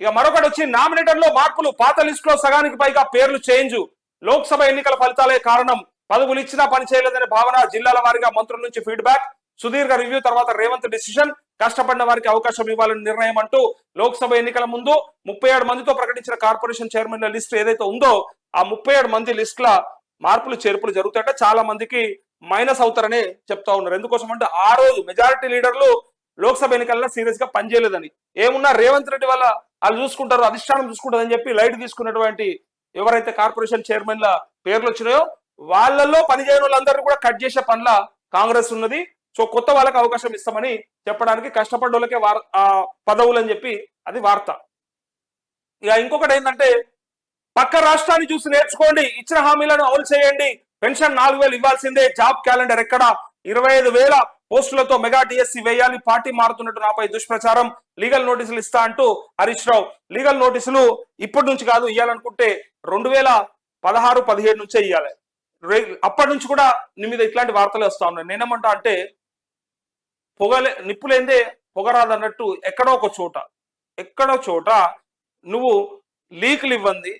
ఇక మరొకటి వచ్చి నామినేటర్లో మార్పులు పాత లిస్ట్లో సగానికి పైగా పేర్లు చేంజ్. లోక్సభ ఎన్నికల ఫలితాలే కారణం. పదవులు ఇచ్చినా పని చేయలేదనే భావన జిల్లాల వారిగా మంత్రుల నుంచి ఫీడ్బ్యాక్ సుదీర్ఘ రివ్యూ తర్వాత రేవంత్ డిసిషన్ కష్టపడిన వారికి అవకాశం ఇవ్వాలని నిర్ణయం అంటూ లోక్సభ ఎన్నికల ముందు ముప్పై ఏడు మందితో ప్రకటించిన కార్పొరేషన్ చైర్మన్ల లిస్ట్ ఏదైతే ఉందో ఆ ముప్పై ఏడు మంది లిస్ట్ ల మార్పులు చేర్పులు జరుగుతాయంటే. చాలా మందికి మైనస్ అవుతారని చెప్తా ఉన్నారు. ఎందుకోసం అంటే ఆ రోజు మెజారిటీ లీడర్లు లోక్సభ ఎన్నికల్లో సీరియస్గా పనిచేయలేదని. ఏమున్నా రేవంత్ రెడ్డి వల్ల వాళ్ళు చూసుకుంటారు అధిష్టానం చూసుకుంటుందని చెప్పి లైట్ తీసుకున్నటువంటి ఎవరైతే కార్పొరేషన్ చైర్మన్ల పేర్లు వచ్చినాయో వాళ్ళల్లో పనిచేయని వాళ్ళందరినీ కూడా కట్ చేసే పనుల కాంగ్రెస్ ఉన్నది. సో కొత్త వాళ్ళకి అవకాశం ఇస్తామని చెప్పడానికి కష్టపడ్డ వాళ్ళకే వార్ ఆ పదవులు అని చెప్పి అది వార్త. ఇక ఇంకొకటి ఏంటంటే పక్క రాష్ట్రాన్ని చూసి నేర్చుకోండి ఇచ్చిన హామీలను అమలు చేయండి పెన్షన్ నాలుగు వేలు ఇవ్వాల్సిందే జాబ్ క్యాలెండర్ ఎక్కడ? ఇరవై ఐదు వేల పోస్టులతో మెగా డిఎస్సి వేయాలి పార్టీ మారుతున్నట్టు నాపై దుష్ప్రచారం. లీగల్ నోటీసులు ఇస్తా అంటూ హరీష్ రావు. లీగల్ నోటీసులు ఇప్పటి నుంచి కాదు ఇవ్వాలనుకుంటే రెండు వేల పదహారు పదిహేడు నుంచే ఇవ్వాలి అప్పటి నుంచి కూడా నీ మీద ఇట్లాంటి వార్తలు వస్తా ఉన్నాయి. నేనేమంటా అంటే పొగలే నిప్పులేందే పొగరాదన్నట్టు ఎక్కడో ఒక చోట ఎక్కడో చోట నువ్వు లీకులు ఇవ్వండి